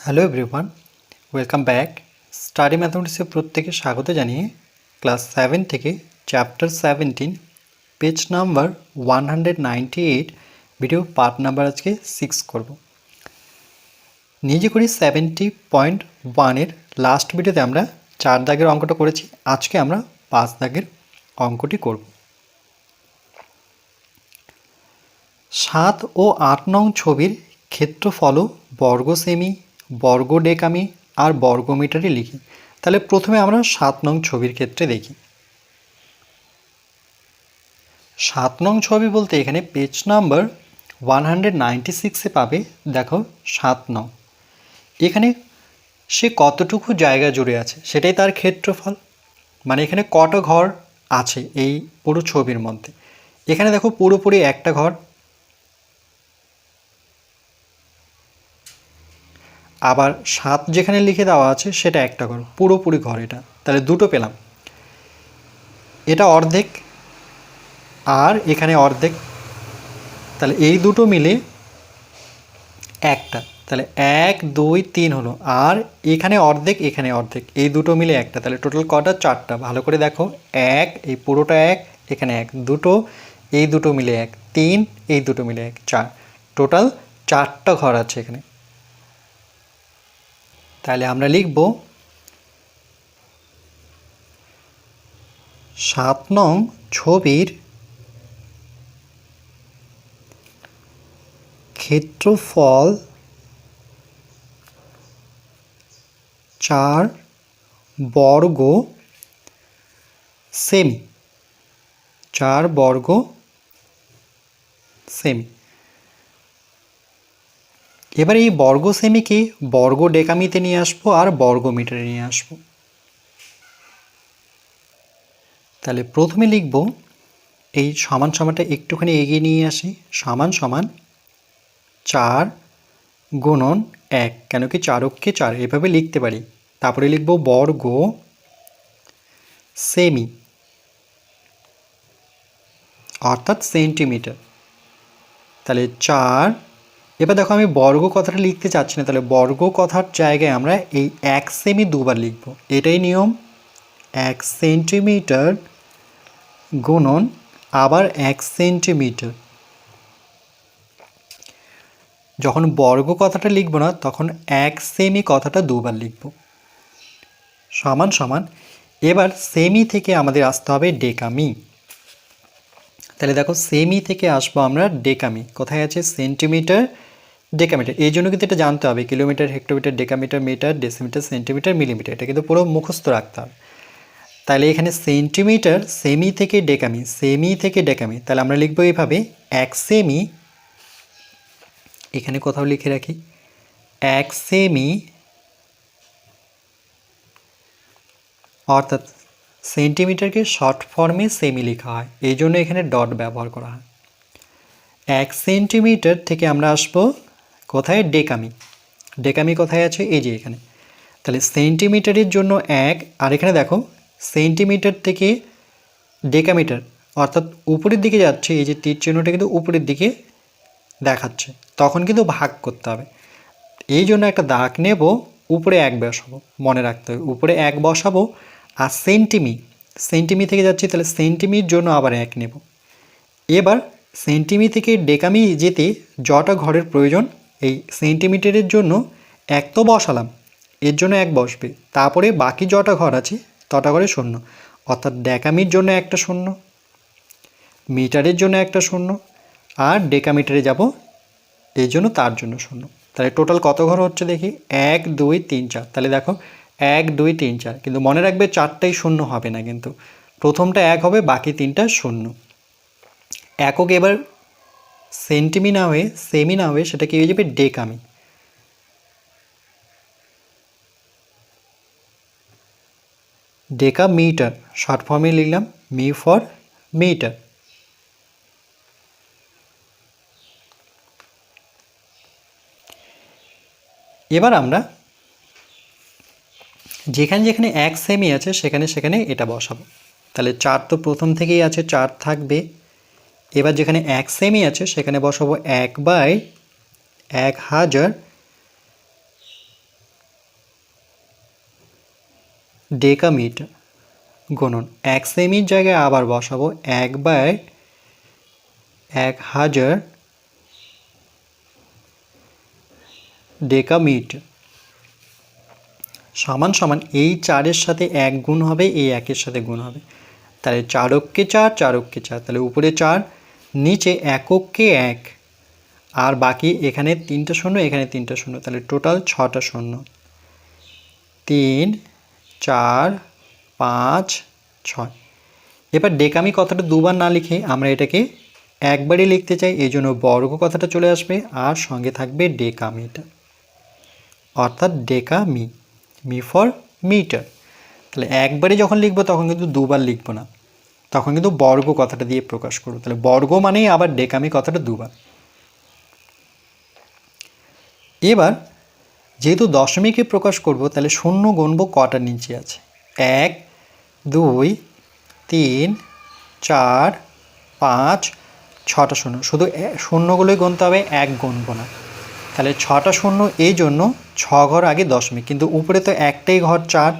Hello everyone welcome back study ম্যাথমেটিক্সে প্রত্যেকে স্বাগত জানিয়ে ক্লাস সেভেন থেকে chapter seventeen page number one hundred ninety eight video part number আজকে six করব। নিজে করি সেভেন্টি পয়েন্ট ওয়ানের লাস্ট ভিডিওতে আমরা চার দাগের অঙ্কটা করেছি। আজকে আমরা পাঁচ দাগের অঙ্কটি করব। সাত ও আট নং ছবির ক্ষেত্রফল বর্গ সেমি বর্গ ডেকামি আর বর্গমিটারে লিখি। তাহলে প্রথমে আমরা সাত নং ছবির ক্ষেত্রে দেখি। সাত নং ছবি বলতে এখানে page number one hundred ninety সিক্সে পাবে, দেখো সাত নং। এখানে সে কতটুকু জায়গা জুড়ে আছে, সেটাই তার ক্ষেত্রফল। মানে এখানে কটা ঘর আছে এই পুরো ছবির মধ্যে। এখানে দেখো পুরোপুরি একটা ঘর আবার সাত যেখানে লিখে দেওয়া আছে, সেটা একটা ঘর পুরোপুরি ঘর এটা। তাহলে দুটো পেলাম। এটা অর্ধেক আর এখানে অর্ধেক। তাহলে এই দুটো মিলে একটা। তাহলে এক, দুই, তিন হলো। আর এখানে অর্ধেক এখানে অর্ধেক। এই দুটো মিলে একটা। তাহলে টোটাল কটা? চারটা। ভালো করে দেখো। এক, এই পুরোটা এক, এখানে এক। দুটো, এই দুটো মিলে এক। তিন, এই দুটো মিলে এক। চার। টোটাল চারটা ঘর আছে এখানে। তাহলে আমরা লিখব সাত নং ছবির ক্ষেত্রফল চার বর্গ সেমি চার বর্গ সেমি। এবার এই বর্গ সেমিকে বর্গ ডেকামিতে নিয়ে আসব আর বর্গ মিটারে নিয়ে আসব। তাহলে প্রথমে লিখব এই সমান সমানটা একটুখানি এগিয়ে নিয়ে আসি। সমান সমান চার গুণন এক, কেন কি চারককে চার, এভাবে লিখতে পারি। তারপরে লিখব বর্গ সেমি, অর্থাৎ সেন্টিমিটার। তাহলে চার এবার দেখো আমি বর্গ কথাটা লিখতে চাচ্ছি না, তাহলে বর্গ কথার জায়গায় আমরা এই এক সেমি দুবার লিখব। এটাই নিয়ম। এক সেন্টিমিটার গুণন আবার এক সেন্টিমিটার যখন বর্গ কথাটা লিখব না, তখন এক সেমি কথাটা দুবার লিখব। সমান সমান। এবার সেমি থেকে আমাদের আসতে হবে ডেকামি। তাহলে দেখো সেমি থেকে আসব আমরা ডেকামি। কোথায় আছে? সেন্টিমিটার ডেকামিটার এই জন্য কিন্তু এটা জানতে হবে kilometre hectometre decametre metre decimetre centimetre millimetre এটা কিন্তু পুরো মুখস্থ রাখতে হবে। তাহলে এখানে সেন্টিমিটার সেমি থেকে ডেকামি সেমি থেকে ডেকামি তাহলে আমরা লিখব এইভাবে এক সেমি এখানে কোথাও লিখে রাখি, এক সেমি অর্থাৎ সেন্টিমিটারকে শর্ট ফর্মে সেমি লেখা হয়। এই জন্য এখানে ডট ব্যবহার করা হয়। এক সেন্টিমিটার থেকে আমরা আসব কোথায়? ডেকামি। ডেকামি কোথায় আছে? এই যে এখানে। তাহলে সেন্টিমিটারের জন্য এক, আর এখানে দেখো, সেন্টিমিটার থেকে ডেকামিটার, অর্থাৎ উপরের দিকে যাচ্ছে, এই যে তীর চিহ্নটা কিন্তু উপরের দিকে দেখাচ্ছে। তখন কিন্তু ভাগ করতে হবে। এই জন্য একটা দাগ নেব, উপরে এক বসাবো, মনে রাখতে হবে। উপরে এক বসাবো, আর সেন্টিমি সেন্টিমি থেকে যাচ্ছি, তাহলে সেন্টিমির জন্য আবার এক নেব। এবার সেন্টিমি থেকে ডেকামি যেতে যটা ঘরের প্রয়োজন এই সেন্টিমিটারের জন্য এক তো বসালাম, এর জন্য এক বসবে, তারপরে বাকি যটা ঘর আছে তটা ঘরে শূন্য। অর্থাৎ ডেকামির জন্য একটা শূন্য, মিটারের জন্য একটা শূন্য, আর ডেকামিটারে যাব, এর জন্য তার জন্য শূন্য। তাহলে টোটাল কত ঘর হচ্ছে দেখি? এক, দুই, তিন, চার। তাহলে দেখো, এক, দুই, তিন, চার। কিন্তু মনে রাখবে চারটাই শূন্য হবে না কিন্তু। প্রথমটা এক হবে, বাকি তিনটা শূন্য। একক এবার সেন্টিমি না হয়ে সেমি না হয়ে সেটা কি হয়ে যাবে? ডেকামি। ডেকা মিটার শর্ট ফর্মে লিখলাম, মি ফর মিটার। এবার আমরা যেখানে যেখানে এক সেমি আছে, সেখানে সেখানে এটা বসাবো। তাহলে চার তো প্রথম থেকেই আছে, চার থাকবে। এবার যেখানে এক সেমি আছে, সেখানে বসাবো এক বাই এক হাজার ডেকামিটার। গুণন এক সেমির জায়গায় আবার বসাবো এক বাই এক হাজার ডেকামিটার। সমান সমান এই চারের সাথে এক গুণ হবে, এই একের সাথে গুণ হবে। তাহলে চারককে চার চারককে চার, তাহলে উপরে চার নিচে একককে এক? আর বাকি এখানে তিনটা শূন্য, এখানে তিনটা শূন্য, তাহলে টোটাল ছটা শূন্য। তিন, চার, পাঁচ, ছয়। এবার ডেকামি কথাটা দুবার না লিখে আমরা এটাকে একবারই লিখতে চাই, এই জন্য বর্গ কথাটা চলে আসবে, আর সঙ্গে থাকবে ডেকামিটা অর্থাৎ ডেকামি, মি ফর মিটার। তাহলে একবারে যখন লিখব তখন কিন্তু দুবার লিখব না। তখন কিন্তু বর্গ কথাটা দিয়ে প্রকাশ করব তাহলে বর্গ মানেই আবার ডেকামি কথাটা দুবার। এবার যেহেতু দশমিকে প্রকাশ করব, তাহলে শূন্য গণব কটা নিচে আছে? এক, দুই, তিন, চার, পাঁচ, ছটা শূন্য। শুধু শূন্যগুলোই গুনতে হবে, এক গুনব না। তাহলে ছটা শূন্য এই জন্য ছ ঘর আগে দশমিক। কিন্তু উপরে তো একটাই ঘর চার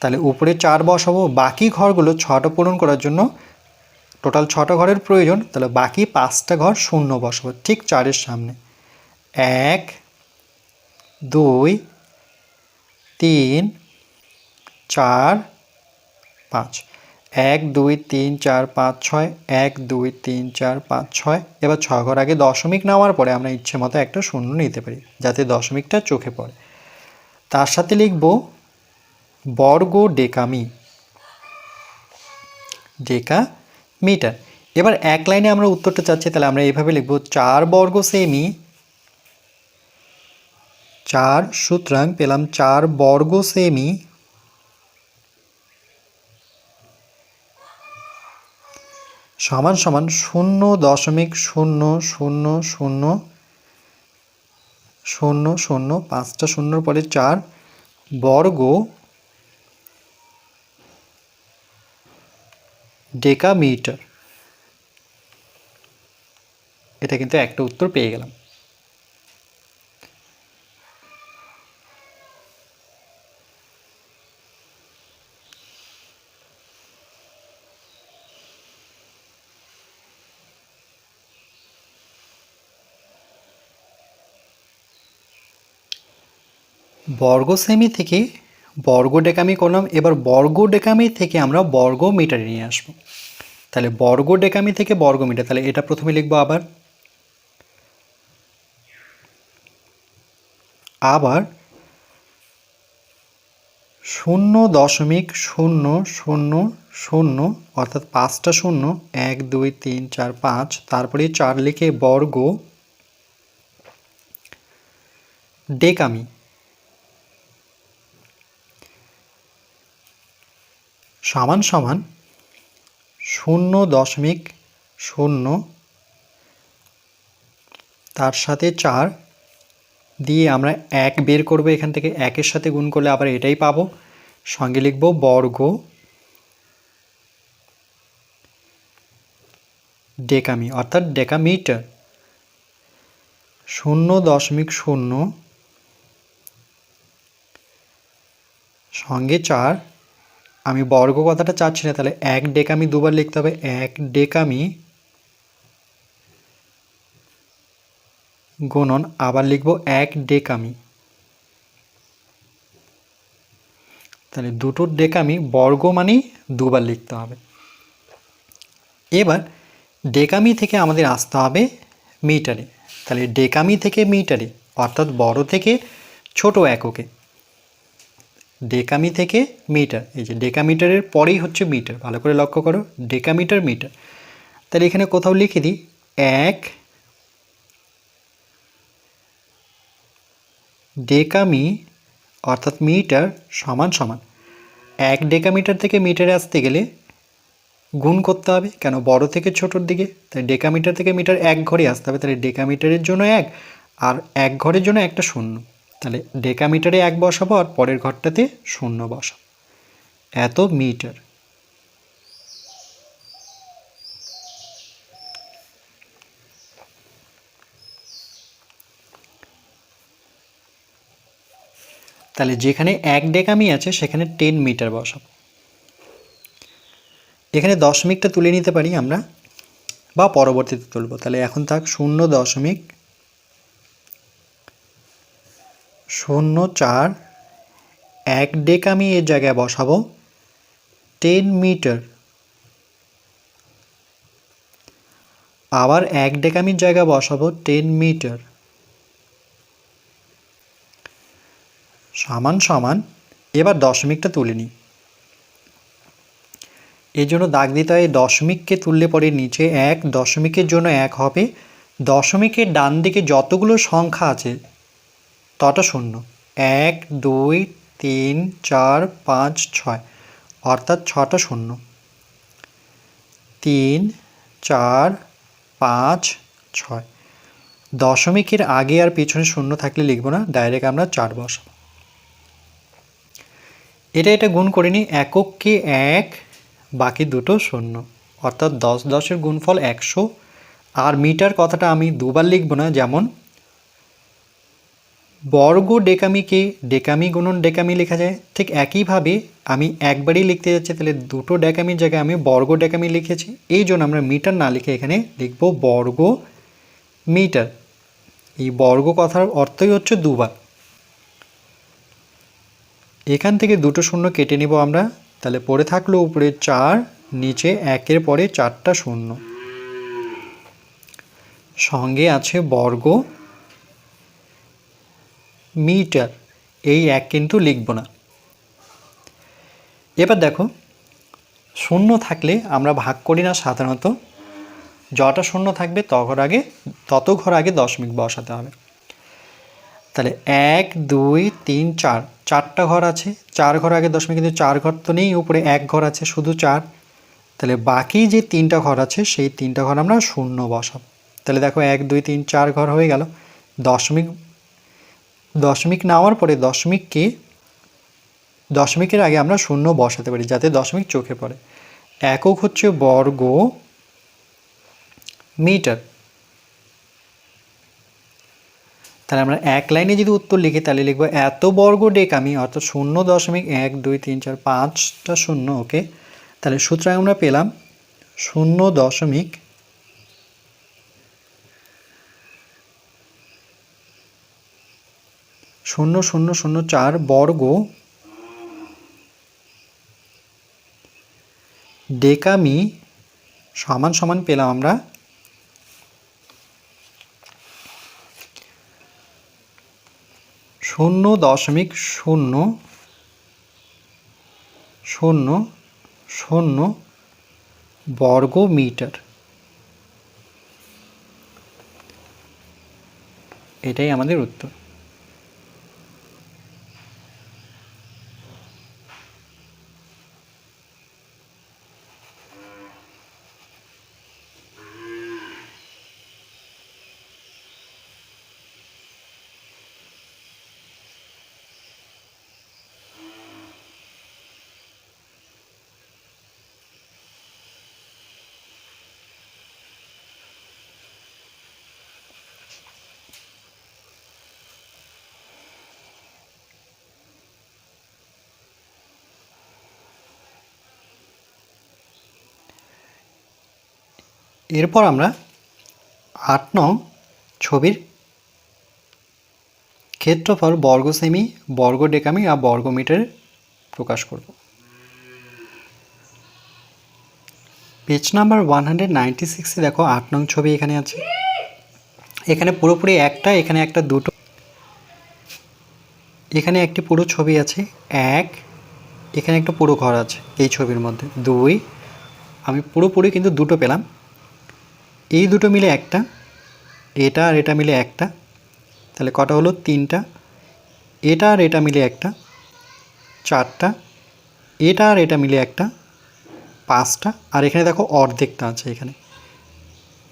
তাহলে উপরে চার বসাবো, বাকি ঘরগুলো ছটা পূরণ করার জন্য টোটাল ছটা ঘরের প্রয়োজন, তাহলে বাকি পাঁচটা ঘর শূন্য বসাবো, ঠিক চারের সামনে। এক, দুই, তিন, চার, পাঁচ। এক, দুই, তিন, চার, পাঁচ, ছয়। এক, দুই, তিন, চার, পাঁচ, ছয়। এবার ছ ঘর আগে দশমিক নেওয়ার পরে আমরা ইচ্ছে মতো একটা শূন্য নিতে পারি, যাতে দশমিকটা চোখে পড়ে। তার সাথে লিখব বর্গ ডেকামি ডেকা মিটার। এবার এক লাইনে আমরা উত্তরটা চাচ্ছি, তাহলে আমরা এইভাবে লিখব, চার বর্গ সেমি চার, সুতরাং পেলাম চার বর্গ সেমি সমান সমান শূন্য দশমিক শূন্য শূন্য শূন্য শূন্য শূন্য পাঁচটা শূন্যর পরে চার বর্গ ডেকামিটার। এটা কিন্তু একটা উত্তর পেয়ে গেলাম। বর্গ সেমি থেকে বর্গ ডেকামি করলাম, এবার বর্গ ডেকামি থেকে আমরা বর্গ মিটারে নিয়ে আসব। তাহলে বর্গ ডেকামি থেকে বর্গ মিটার, তাহলে এটা প্রথমে লিখব আবার। আবার শূন্য দশমিক শূন্য শূন্য শূন্য, অর্থাৎ পাঁচটা শূন্য, এক, দুই, তিন, চার, পাঁচ, তারপরে চার লিখে বর্গ ডেকামি। সমান সমান শূন্য দশমিক শূন্য, তার সাথে চার দিয়ে আমরা এক বের করব এখান থেকে একের সাথে গুণ করলে আবার এটাই পাবো। সঙ্গে লিখব বর্গ ডেকামি, অর্থাৎ ডেকামিটার। শূন্য দশমিক শূন্য, সঙ্গে চার আমি বর্গ কথাটা চাচ্ছি না, তাহলে এক ডেকামি দুবার লিখতে হবে, এক ডেকামি গুণন আবার লিখব এক ডেকামি তাহলে দুটো ডেকামি বর্গ মানেই দুবার লিখতে হবে। এবার ডেকামি থেকে আমাদের আসতে হবে মিটারে। তাহলে ডেকামি থেকে মিটারে, অর্থাৎ বড় থেকে ছোট এককে। ডেকামি থেকে মিটার, এই যে ডেকামিটারের পরেই হচ্ছে মিটার, ভালো করে লক্ষ্য করো, ডেকামিটার, মিটার। তাহলে এখানে কোথাও লিখে দিই, এক ডেকামি অর্থাৎ মিটার সমান সমান। এক ডেকামিটার থেকে মিটারে আসতে গেলে গুণ করতে হবে, কেন বড় থেকে ছোটোর দিকে? তাই ডেকামিটার থেকে মিটার এক ঘরে আসতে হবে, তাহলে ডেকামিটারের জন্য এক আর এক ঘরের জন্য একটা শূন্য। তাহলে ডেকা মিটারে এক বসাবো আর পরের ঘরটাতে শূন্য বসাবো। এত মিটার। তাহলে যেখানে এক ডেকামি আছে, সেখানে টেন মিটার বসাবো। এখানে দশমিকটা তুলে নিতে পারি আমরা, বা পরবর্তীতে তুলব। তাহলে এখন থাক শূন্য দশমিক শূন্য চার, এক ডেকামি এর জায়গায় বসাবো। Ten metre. আবার এক ডেকামির জায়গায় বসাবো, টেন মিটার। সমান সমান, এবার দশমিকটা তুলে নিই। এই জন্য দাগ দিতে হয়, দশমিককে তুললে পরে নিচে এক, দশমিকের জন্য এক হবে। দশমিকের ডান দিকে যতগুলো সংখ্যা আছে তটা শূন্য। এক, দুই, তিন, চার, পাঁচ, ছয়। অর্থাৎ ছটা শূন্য। তিন, চার, পাঁচ, ছয়। দশমিকের আগে আর পিছনে শূন্য থাকলে লিখব না ডাইরেক্ট আমরা চার বসাবো। এটা এটা গুণ করে নিই একককে এক, বাকি দুটো শূন্য। অর্থাৎ দশ, দশের গুণফল একশো। আর মিটার কথাটা আমি দুবার লিখব না, যেমন বর্গ ডেকামিকে ডেকামি গুণন ডেকামি লেখা যায়। ঠিক একইভাবে আমি একবারই লিখতে যাচ্ছি, তাহলে দুটো ডেকামির জায়গায় আমি বর্গ ডেকামি লিখেছি। এই জন্য আমরা মিটার না লিখে এখানে লিখব বর্গ মিটার এই বর্গ কথার অর্থই হচ্ছে দুবার। এখান থেকে দুটো শূন্য কেটে নেব আমরা। তাহলে পড়ে থাকল উপরে চার, নিচে একের পরে চারটা শূন্য। সঙ্গে আছে বর্গ। মিটার, এই এক কিন্তু লিখব না। এবার দেখো, শূন্য থাকলে আমরা ভাগ করি না সাধারণত। যটা শূন্য থাকবে তখন আগে, তত ঘর আগে দশমিক বসাতে হবে। তাহলে এক, দুই, তিন, চার, চারটা ঘর আছে, চার ঘর আগে দশমিক কিন্তু চার ঘর তো নেই, উপরে এক ঘর আছে, শুধু চার। তাহলে বাকি যে তিনটা ঘর আছে, সেই তিনটা ঘর আমরা শূন্য বসাব। তাহলে দেখো এক, দুই, তিন, চার ঘর হয়ে গেল। দশমিক দশমিক নেওয়ার পরে দশমিককে, দশমিকের আগে আমরা শূন্য বসাতে পারি যাতে দশমিক চোখে পড়ে। একক হচ্ছে বর্গ মিটার। তাহলে আমরা এক লাইনে যদি উত্তর লিখি, তাহলে লিখব এত বর্গ ডেক আমি, অর্থাৎ শূন্য দশমিক এক, দুই, তিন, চার, পাঁচটা শূন্য, ওকে? তাহলে সুতরাং আমরা পেলাম শূন্য দশমিক শূন্য শূন্য শূন্য, চার, বর্গ। ডেকামি সমান সমান পেলাম আমরা। শূন্য দশমিক শূন্য শূন্য শূন্য, বর্গ মিটার। এটাই আমাদের উত্তর। এরপর আমরা আট নং ছবির ক্ষেত্রফল বর্গ সেমি বর্গ ডেকামি আর বর্গ মিটার প্রকাশ করব। Page number one hundred ninety সিক্সে দেখো আট নং ছবি এখানে আছে। এখানে পুরোপুরি একটা, এখানে একটা দুটো, এখানে একটি পুরো ছবি আছে, এক, এখানে একটা পুরো ঘর আছে এই ছবির মধ্যে। দুই, আমি পুরোপুরি কিন্তু দুটো পেলাম। এই দুটো মিলে একটা, এটা আর এটা মিলে একটা, তাহলে কটা হলো? তিনটা। এটা আর এটা মিলে একটা, চারটা। এটা আর এটা মিলে একটা, পাঁচটা। আর এখানে দেখো অর্ধেকটা আছে এখানে।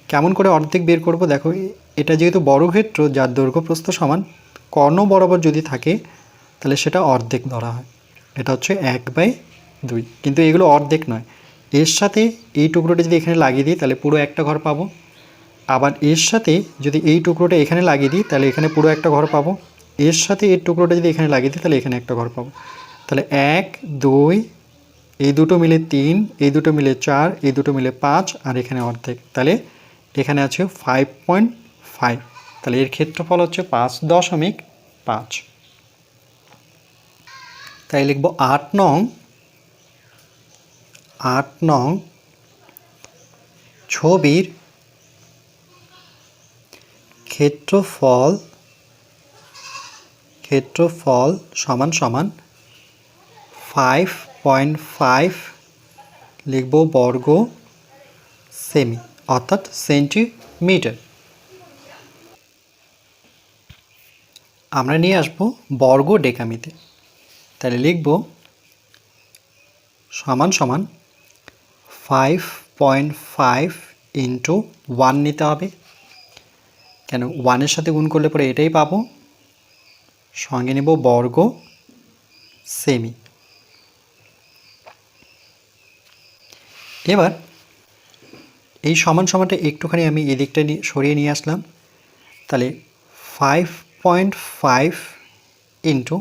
কেমন করে অর্ধেক বের করব? দেখো, এটা যেহেতু বর্গক্ষেত্র যার দৈর্ঘ্য প্রস্থ সমান, কর্ণ বরাবর যদি থাকে, তাহলে সেটা অর্ধেক ধরা হয়। এটা হচ্ছে এক বাই দুই। কিন্তু এগুলো অর্ধেক নয়। এর সাথে এই টুকরোটা যদি এখানে লাগিয়ে দিই, তাহলে পুরো একটা ঘর পাবো। আবার এর সাথে যদি এই টুকরোটা এখানে লাগিয়ে দিই, তাহলে এখানে পুরো একটা ঘর পাবো। এর সাথে এর টুকরোটা যদি এখানে লাগিয়ে দিই, তাহলে এখানে একটা ঘর পাবো। তাহলে এক, দুই, এই দুটো মিলে তিন, এই দুটো মিলে চার, এই দুটো মিলে পাঁচ, আর এখানে অর্ধেক। তাহলে এখানে আছে ফাইভ পয়েন্ট ফাইভ তাহলে এর ক্ষেত্রফল হচ্ছে পাঁচ দশমিক পাঁচ। তাই লিখব আট নং আট নং ছবির ক্ষেত্রফল ক্ষেত্রফল সমান সমান ফাইভ পয়েন্ট ফাইভ লিখব বর্গ সেমি অর্থাৎ সেন্টিমিটার আমরা নিয়ে আসব বর্গ ডেকামিতে তাহলে লিখব সমান সমান five point five into one নিতে হবে। কেন? ওয়ানের সাথে গুণ করলে পরে এটাই পাবো। সঙ্গে নেব বর্গ সেমি এবার এই সমান সমানটা একটুখানি আমি এদিকটা সরিয়ে নিয়ে আসলাম। তাহলে ফাইভ পয়েন্ট ফাইভ ইন্টু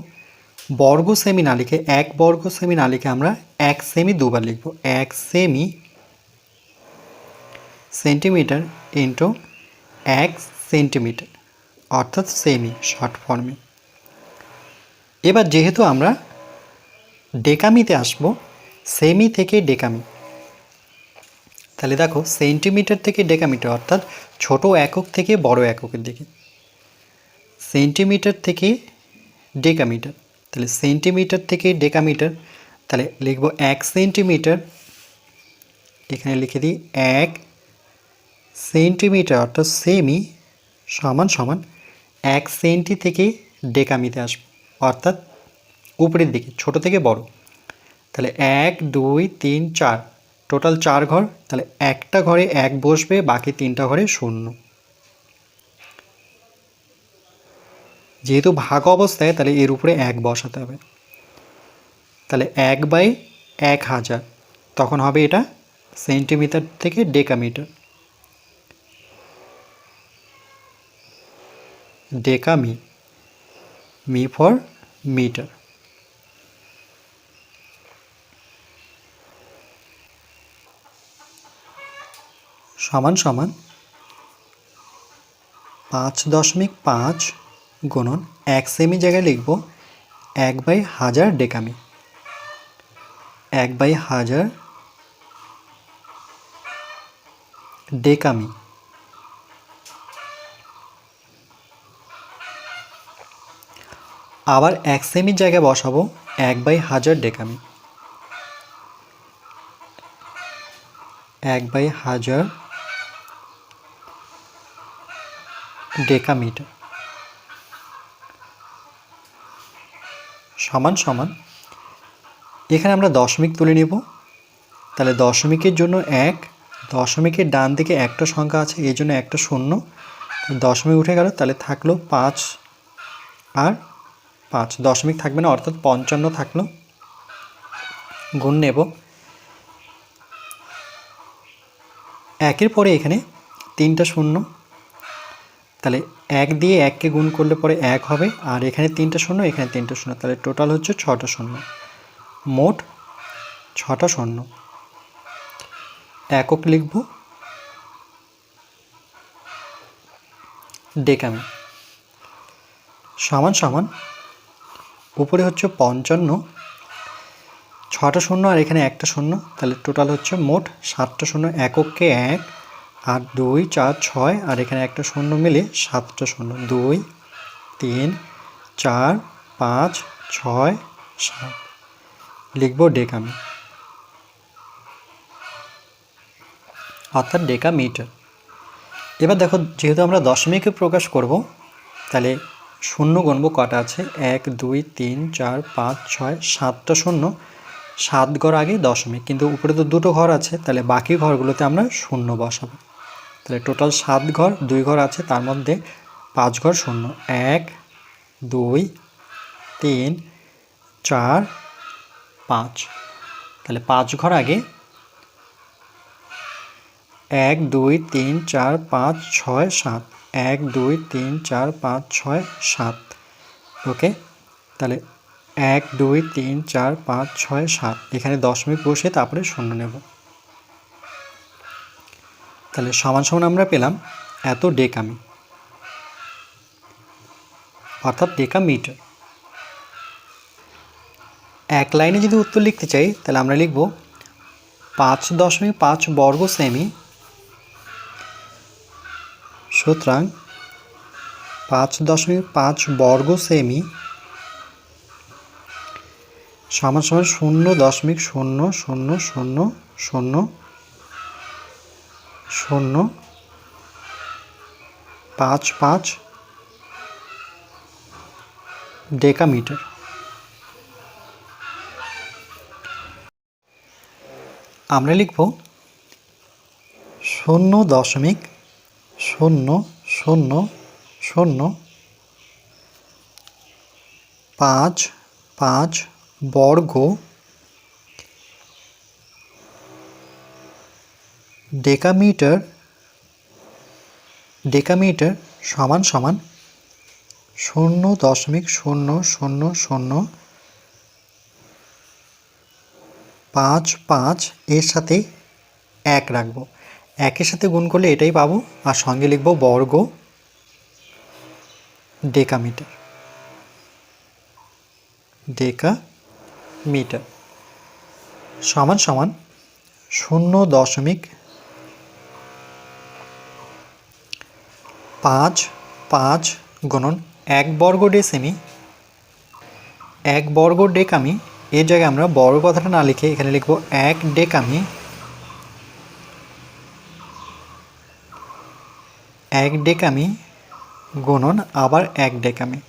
বর্গ সেমি না লিখে এক বর্গ সেমি না লিখে আমরা এক সেমি দুবার লিখব। এক সেমি সেন্টিমিটার ইন্টু এক সেন্টিমিটার অর্থাৎ সেমি শর্ট ফর্মে এবার যেহেতু আমরা ডেকামিতে আসব সেমি থেকে ডেকামি, তাহলে দেখো সেন্টিমিটার থেকে ডেকামিটার, অর্থাৎ ছোট একক থেকে বড় এককের দিকে সেন্টিমিটার থেকে ডেকামিটার। তাহলে সেন্টিমিটার থেকে ডেকামিটার তাহলে লিখব এক সেন্টিমিটার এখানে লিখে দিই এক সেন্টিমিটার অর্থাৎ সেমি সমান সমান এক সেন্টি থেকে ডেকামিতে আসব, অর্থাৎ উপরের দিকে, ছোট থেকে বড়। তাহলে এক, দুই, তিন, চার টোটাল চার ঘর, তাহলে একটা ঘরে এক বসবে, বাকি তিনটা ঘরে শূন্য। যেহেতু ভাগ অবস্থায়, তাহলে এর উপরে এক বসাতে হবে। তাহলে এক বাই এক হাজার, তখন হবে এটা সেন্টিমিটার থেকে ডেকামিটার। ডেকামি, মি ফর মিটার। সমান সমান পাঁচ দশমিক পাঁচ গুণন এক সেমি জায়গায় লিখব এক বাই হাজার ডেকামি। এক বাই হাজার ডেকামি। আবার এক সেমির জায়গায় বসাবো এক বাই হাজার ডেকামি। এক বাই হাজার ডেকামিটার। সমান সমান। এখানে আমরা দশমিক তুলে নেব। তাহলে দশমিকের জন্য এক, দশমিকের ডান দিকে একটা সংখ্যা আছে এই জন্য একটা শূন্য। দশমিক উঠে গেল, তাহলে থাকল পাঁচ আর পাঁচ। দশমিক থাকবে না, অর্থাৎ পঞ্চান্ন থাকল। গুণ নেব। একের পরে এখানে তিনটা শূন্য। তাহলে এক দিয়ে এককে গুণ করলে পরে এক হবে, আর এখানে তিনটা শূন্য, এখানে তিনটা শূন্য, তাহলে টোটাল হচ্ছে ছটা শূন্য। মোট ছটা শূন্য। একক লিখব। ডেকামি। সমান সমান উপরে হচ্ছে পঞ্চান্ন, ছটা শূন্য আর এখানে একটা শূন্য, তাহলে টোটাল হচ্ছে মোট সাতটা শূন্য, এককে এক আর দুই চার ছয়, আর এখানে একটা শূন্য মিলে সাতটা শূন্য। দুই, তিন, চার, পাঁচ, ছয়, সাত। লিখব ডেকামি। অর্থাৎ ডেকা মিটার এবার দেখো, যেহেতু আমরা দশমিকে প্রকাশ করব, তাহলে শূন্য গণব কটা আছে? এক, দুই, তিন, চার, পাঁচ, ছয়, সাতটা শূন্য। সাত ঘর আগে দশমিক, কিন্তু উপরে তো দুটো ঘর আছে, তাহলে বাকি ঘরগুলোতে আমরা শূন্য বসাবো। তাহলে টোটাল সাত ঘর, দুই ঘর আছে, তার মধ্যে পাঁচ ঘর শূন্য। এক, দুই, তিন, চার, পাঁচ। তাহলে পাঁচ ঘর আগে এক, দুই, তিন, চার, পাঁচ, ছয়, সাত। এক, দুই, তিন, চার, পাঁচ, ছয়, সাত। ওকে? তাহলে এক, দুই, তিন, চার, পাঁচ, ছয়, সাত। এখানে দশমিক বসে তারপরে শূন্য নেব। তাহলে সমান সমান আমরা পেলাম এত ডেকামি। অর্থাৎ ডেকা মিটার এক লাইনে যদি উত্তর লিখতে চাই, তাহলে আমরা লিখব পাঁচ দশমিক পাঁচ বর্গ সেমি। সুতরাং পাঁচ দশমিক পাঁচ বর্গ সেমি সমান সমান শূন্য দশমিক শূন্য শূন্য শূন্য শূন্য শূন্য পাঁচ পাঁচ ডেকামিটার। আমরা লিখব শূন্য দশমিক শূন্য শূন্য শূন্য পাঁচ পাঁচ বর্গ ডেকামিটার ডেকামিটার সমান সমান শূন্য দশমিক শূন্য শূন্য শূন্য পাঁচ পাঁচ এর সাথে এক রাখব। একের সাথে গুণ করলে এটাই পাবো আর সঙ্গে লিখব বর্গ ডেকামিটার। ডেকা মিটার সমান সমান শূন্য দশমিক পাঁচ পাঁচ গুণন এক বর্গ ডেসেমি। এক বর্গ ডেকামি এর জায়গায় আমরা বর্গ কথাটা না লিখে এখানে লিখব এক ডেকামি। এক ডেকামি গুণন আবার এক ডেকামি।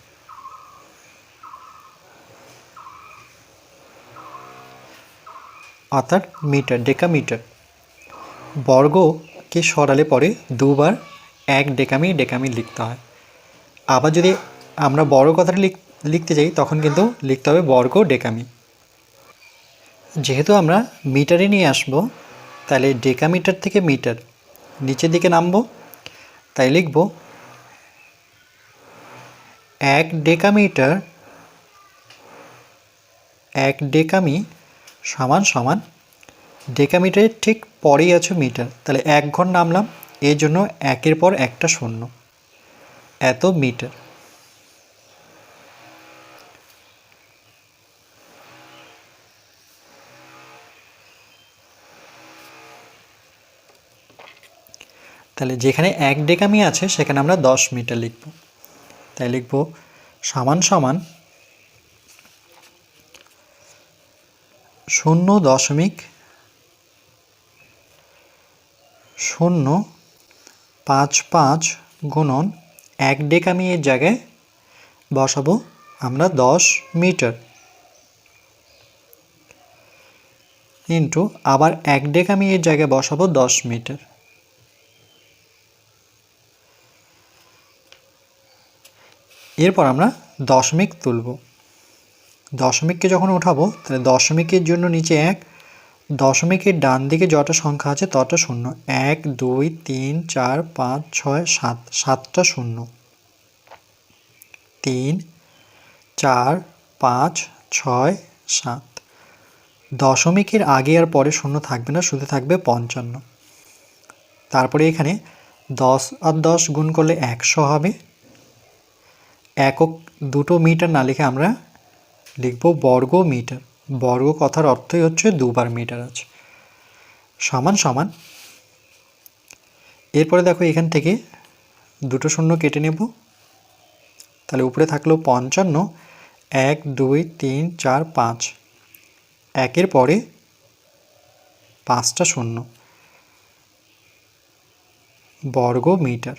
অর্থাৎ মিটার, ডেকামিটার। বর্গকে সরালে পরে দুবার এক ডেকামি ডেকামি লিখতে হয়। আবার যদি আমরা বড় কথাটা লিখ, লিখতে যাই, তখন কিন্তু লিখতে হবে বর্গ ডেকামি। যেহেতু আমরা মিটারে নিয়ে আসব, তাহলে ডেকামিটার থেকে মিটার নিচের দিকে নামবো, তাই লিখব এক ডেকামিটার এক ডেকামি সমান সমান ডেকামিটারের ঠিক পরেই আছে মিটার। তাহলে এক ঘর নামলাম এর জন্য একের পর একটা শূন্য। এত মিটার। তাহলে যেখানে এক ডেকামি আছে, সেখানে আমরা দশ মিটার লিখব। তাই লিখব সমান সমান শূন্য দশমিক শূন্য পাঁচ পাঁচ গুণন এক ডেকামি এর জায়গায় বসাবো। আমরা দশ মিটার। ইন্টু আবার এক ডেকামি এর জায়গায় বসাবো দশ মিটার। এরপর আমরা দশমিক তুলব। দশমিককে যখন উঠাবো, তাহলে দশমিকের জন্য নিচে এক দশমিকের ডান দিকে যটা সংখ্যা আছে তটা শূন্য। এক, দুই, তিন, চার, পাঁচ, ছয়, সাত, সাতটা শূন্য। তিন, চার, পাঁচ, ছয়, সাত। দশমিকের আগে আর পরে শূন্য থাকবে না, শুধু থাকবে পঞ্চান্ন। তারপরে এখানে দশ আর দশ গুণ করলে একশো হবে। একক দুটো মিটার না লিখে আমরা লিখব বর্গ মিটার বর্গ কথার অর্থই হচ্ছে দুবার মিটার আছে সমান সমান। এরপরে দেখো এখান থেকে দুটো শূন্য কেটে নেব। তাহলে উপরে থাকল পঞ্চান্ন। এক, দুই, তিন, চার, পাঁচ। একের পরে পাঁচটা শূন্য। বর্গ মিটার।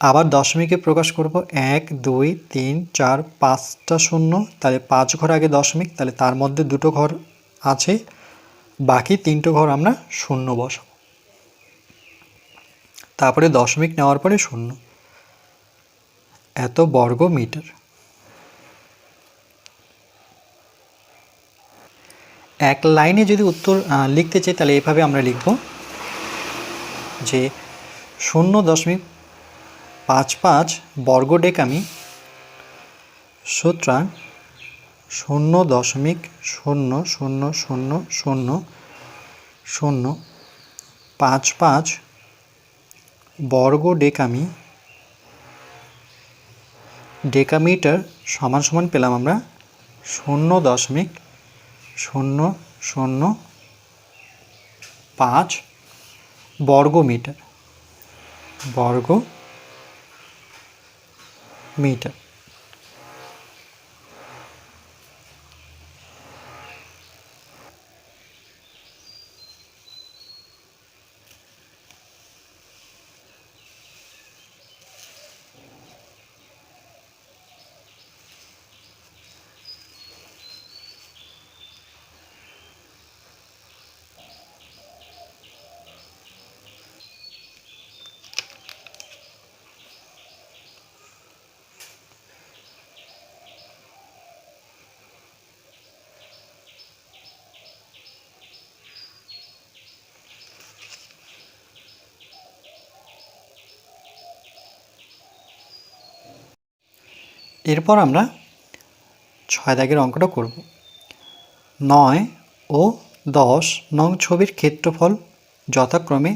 আবার দশমিকে প্রকাশ করব। এক, দুই, তিন, চার, পাঁচটা শূন্য। তাহলে পাঁচ ঘর আগে দশমিক, তাহলে তার মধ্যে দুটো ঘর আছে। বাকি তিনটো ঘর আমরা শূন্য বসাব। তারপরে দশমিক নেওয়ার পরে শূন্য। এত বর্গ মিটার। এক লাইনে যদি উত্তর লিখতে চাই, তাহলে এভাবে আমরা লিখব যে শূন্য দশমিক পাঁচ পাঁচ বর্গ ডেকামি সুতরাং শূন্য দশমিক শূন্য শূন্য শূন্য শূন্য শূন্য পাঁচ পাঁচ বর্গ ডেকামি ডেকামিটার সমান সমান পেলাম আমরা শূন্য দশমিক শূন্য শূন্য পাঁচ বর্গ মিটার বর্গ মিটার এরপর আমরা ছয় দাগের অঙ্কটা করব। নয় ও দশ নং ছবির ক্ষেত্রফল যথাক্রমে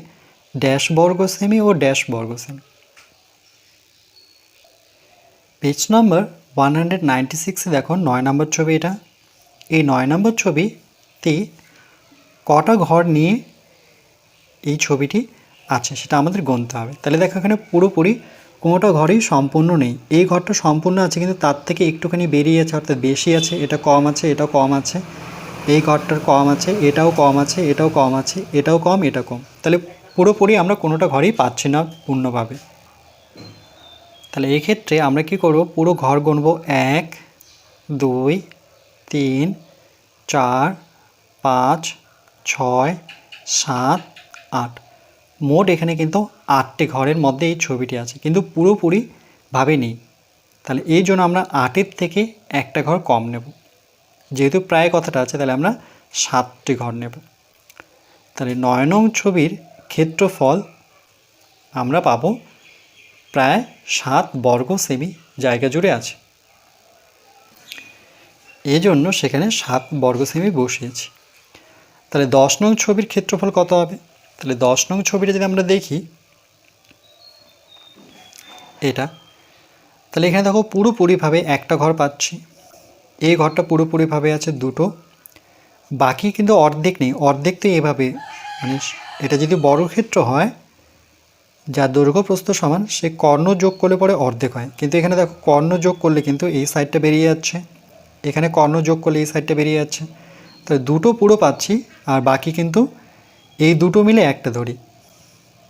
ড্যাশ বর্গ সেমি ও ড্যাশ বর্গ semi. Page number one hundred ninety সিক্সে দেখো, নয় নম্বর ছবি এটা। এই নয় নম্বর ছবিতে কটা ঘর নিয়ে এই ছবিটি আছে, সেটা আমাদের গুনতে হবে। তাহলে দেখো এখানে পুরোপুরি কোনোটা ঘরেই সম্পূর্ণ নেই। এই ঘরটা সম্পূর্ণ আছে কিন্তু তার থেকে একটুখানি বেরিয়ে আছে, অর্থাৎ বেশি আছে, এটা কম আছে, এটাও কম আছে। এই ঘরটার কম আছে, এটাও কম আছে, এটাও কম আছে, এটাও কম, এটা কম। তাহলে পুরোপুরি আমরা কোনোটা ঘরেই পাচ্ছি না পূর্ণভাবে। তাহলে এক্ষেত্রে আমরা কি করব? পুরো ঘর গুনবো এক, দুই, তিন, চার, পাঁচ, ছয়, সাত, আট। মোট এখানে কিন্তু আটটি ঘরের মধ্যে এই ছবিটি আছে। কিন্তু পুরোপুরিভাবে নেই তাহলে এই জন্য আমরা আটের থেকে একটা ঘর কম নেব। যেহেতু প্রায় কথাটা আছে, তাহলে আমরা সাতটি ঘর নেব। তাহলে নয় নং ছবির ক্ষেত্রফল আমরা পাব প্রায় সাত বর্গ সেমি জায়গা জুড়ে আছে। এজন্য সেখানে সাত বর্গ সেমি বসিয়েছি। তাহলে দশ নং ছবির ক্ষেত্রফল কত হবে? তাহলে দশ নং ছবিটা যদি আমরা দেখি এটা। তাহলে এখানে দেখো পুরোপুরিভাবে একটা ঘর পাচ্ছি। এই ঘরটা পুরোপুরিভাবে আছে দুটো। বাকি কিন্তু অর্ধেক নেই। অর্ধেক তো এভাবে। মানে এটা যদি বড় ক্ষেত্র হয়, যা দৈর্ঘ্য প্রস্থ সমান, সে কর্ণ যোগ করলে পরে অর্ধেক হয়। কিন্তু এখানে দেখো কর্ণ যোগ করলে কিন্তু এই সাইডটা বেরিয়ে যাচ্ছে। এখানে কর্ণ যোগ করলে এই সাইডটা বেরিয়ে যাচ্ছে। তাহলে দুটো পুরো পাচ্ছি, আর বাকি কিন্তু এই দুটো মিলে একটা ধরি।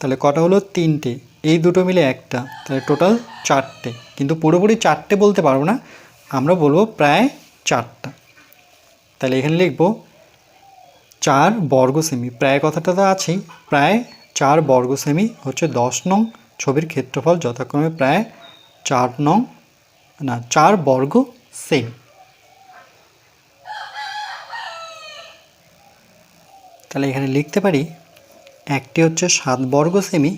তাহলে কটা হলো? তিনটে। এই দুটো মিলে একটা। তাহলে টোটাল চারটে। কিন্তু পুরোপুরি চারটে বলতে পারব না। আমরা বলব প্রায় চারটা। তাহলে এখানে লিখব চার বর্গ সেমি প্রায় কথাটা তো আছেই। প্রায় চার বর্গ সেমি হচ্ছে দশ নং ছবির ক্ষেত্রফল। যথাক্রমে প্রায় চার নং, না, চার বর্গ সেমি তাহলে এখানে লিখতে পারি একটি হচ্ছে সাত বর্গ সেমি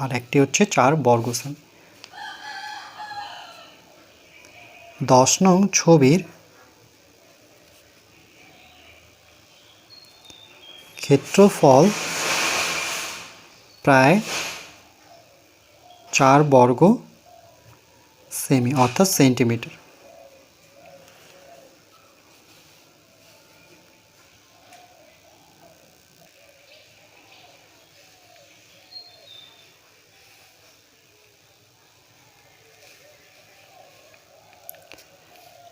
আর একটি হচ্ছে চার বর্গসেন দশ নং ছবির ক্ষেত্রফল প্রায় চার বর্গ সেমি, অর্থাৎ সেন্টিমিটার।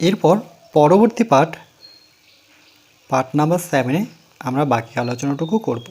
এরপর পরবর্তী পাঠ পার্ট নাম্বার সেভেনে আমরা বাকি আলোচনাটুকু করব।